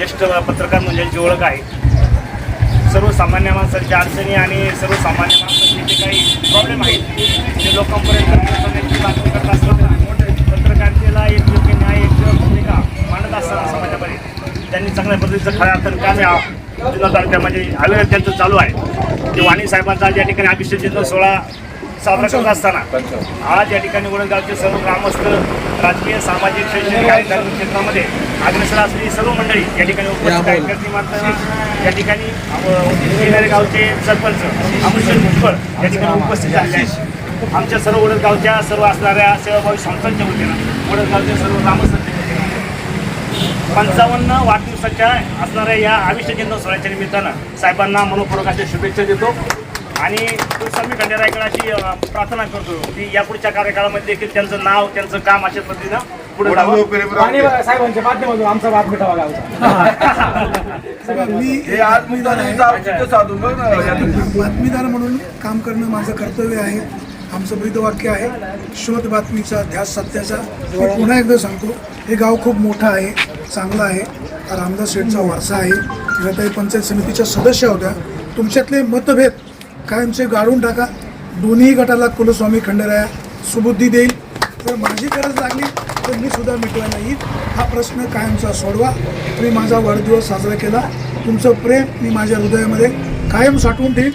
ज्येष्ठ पत्रकार म्हणजे ओळख आहे. सर्वसामान्य माणसांच्या अडचणी आणि सर्वसामान्य माणसांचे जे काही प्रॉब्लेम आहेत ते लोकांपर्यंत पोहोचवण्याची बातमी करत असताना पत्रकारितेला एक योग्य न्याय एक भूमिका मांडत असताना समाजामध्ये त्यांनी चांगल्या पद्धतीचं खऱ्या अर्थानं काम या तालुक्यामध्ये अविरत त्यांचं चालू आहे. ते वाणी साहेबांचा ज्या या ठिकाणी अभिषेक चिन्ह सोहळा साजरा करत असताना. आज या ठिकाणी वडगावचे सर्व ग्रामस्थ राजकीय सामाजिक शैक्षणिक आणि क्षेत्रामध्ये अग्रेसर असलेली सर्व मंडळी या ठिकाणी उपस्थित मात्र या ठिकाणी येणारे गावचे सरपंच अमृतसर मुखबळ या ठिकाणी उपस्थित झालेले आहेत. आमच्या सर्व वडगावच्या सर्व असणाऱ्या सेवाभावी संस्थांच्या वतीनं वडगावच्या सर्व ग्रामस्थांच्या पंचावन्न वाढदिवसाच्या असणाऱ्या या चिन्ह सोहळ्याच्या निमित्तानं साहेबांना मनोपूर्वक अशा शुभेच्छा देतो. आणि स्वामी खंडेरायकडे अशी प्रार्थना करतो की या पुढच्या कार्यकाळामध्ये देखील त्यांचं नाव त्यांचं काम अशा पद्धतीनं पुढे आणि साहेबांच्या माध्यमातून आमचा गावचा मी हे मी बातमीदार म्हणून काम करणं माझं कर्तव्य आहे. आमचं ब्रीदवाक्य आहे शोध बातमीचा ध्यास सत्याचा. मी पुन्हा एकदा सांगतो हे गाव खूप मोठं आहे चांगलं आहे. रामदास शेठचा वारसा आहे. रताई पंचायत समितीच्या सदस्य होत्या. तुमच्यातले मतभेद कायमचे गाळून टाका. दोन्ही गटाला कुलस्वामी खंडेराया सुबुद्धी देईल. जर माझी गरज लागली तर मी सुद्धा मिटवायला येईल. हा प्रश्न कायमचा सोडवा. तुम्ही माझा वाढदिवस साजरा केला. तुमचं प्रेम मी माझ्या हृदयामध्ये कायम साठवून ठेवीन.